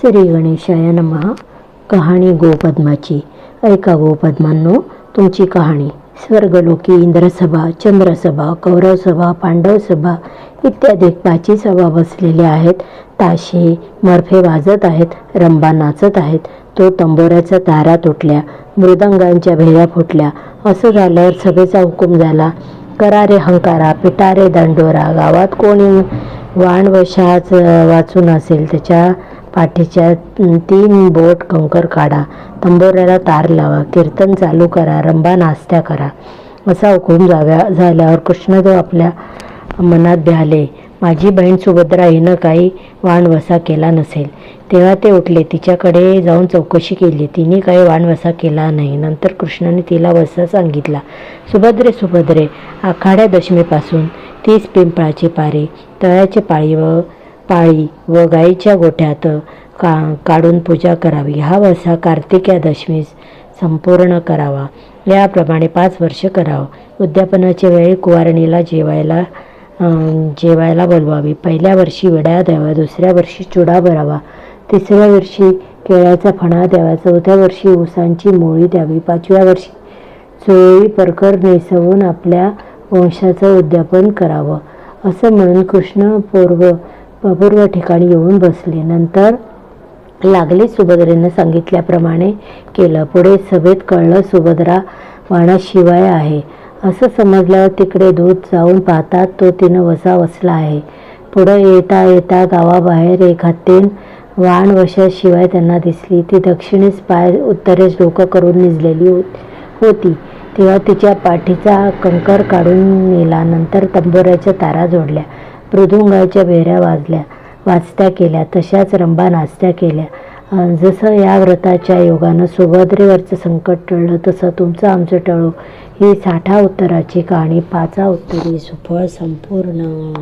श्री गणेशाय नमः. कहाणी गोपद्माची. ऐका गोपद्मांनो तुमची कहाणी. स्वर्गलोकी इंद्रसभा चंद्रसभा कौरवसभा पांडवसभा इत्यादी पाची सभा बसलेल्या आहेत. ताशे मर्फे वाजत आहेत रंबा नाचत आहेत. तो तंबोऱ्याच्या तारा तुटल्या मृदंगांच्या भेऱ्या फुटल्या. असं झाल्यावर सभेचा हुकूम झाला. करारे हंकारा पिटारे दंडोरा गावात कोणी वाण वशाच वाचून असेल त्याच्या पाठीच्या तीन बोट कंकर काढा. तंबोऱ्याला तार लावा. कीर्तन चालू करा. रंबा नास्त्या करा. असा हुकूम जाव्या झाल्यावर कृष्णदेव आपल्या मनात भ्याले माझी बहीण सुभद्रा हिनं काही वाणवसा केला नसेल. तेव्हा ते उठले. तिच्याकडे जाऊन चौकशी केली. तिने काही वाणवसा केला नाही. नंतर कृष्णाने तिला वसा सांगितला सुभद्रे सुभद्रे आखाड्या दशमीपासून तीस पिंपळाची पारी तळ्याची पाळी व पाळी व गाईच्या गोठ्यात का काढून पूजा करावी. हा वसा कार्तिक्या दशमीस संपूर्ण करावा. याप्रमाणे पाच वर्ष करावं. उद्यापनाच्या वेळी कुवारणीला जेवायला जेवायला बोलवावी. पहिल्या वर्षी विड्या द्यावा दुसऱ्या वर्षी चुडा भरावा तिसऱ्या वर्षी केळ्याचा फणा द्यावा चौथ्या वर्षी उसांची मोळी द्यावी पाचव्या वर्षी चोळी परकर नेसवून आपल्या वंशाचं उद्यापन करावं. असं म्हणून कृष्ण पूर्व अपूर्व ठिकाणी येऊन बसले. नंतर लागली सुभद्रेनं सांगितल्याप्रमाणे केलं. पुढे सभेत कळलं सुभद्रा वाणाशिवाय आहे. असं समजल्यावर तिकडे दूध जाऊन पाहतात तो तिनं वसा वसला आहे. पुढं येता येता गावाबाहेर एक हत्तीन वाण वशाशिवाय त्यांना दिसली. ती दक्षिणेस पाय उत्तरेस डोकं करून निजलेली होती. तेव्हा तिच्या पाठीचा कंकर काढून नेला. नंतर तंबोऱ्याच्या तारा जोडल्या. मृदुंगाच्या भेऱ्या वाजल्या वाचत्या केल्या तशाच रंबा नाचत्या केल्या. जसं या व्रताच्या योगानं सुभद्रेवरचं संकट टळलं तसं तुमचं आमचं टळो. ही साठा उत्तराची कहाणी पाचा उत्तरी सुफळ संपूर्ण.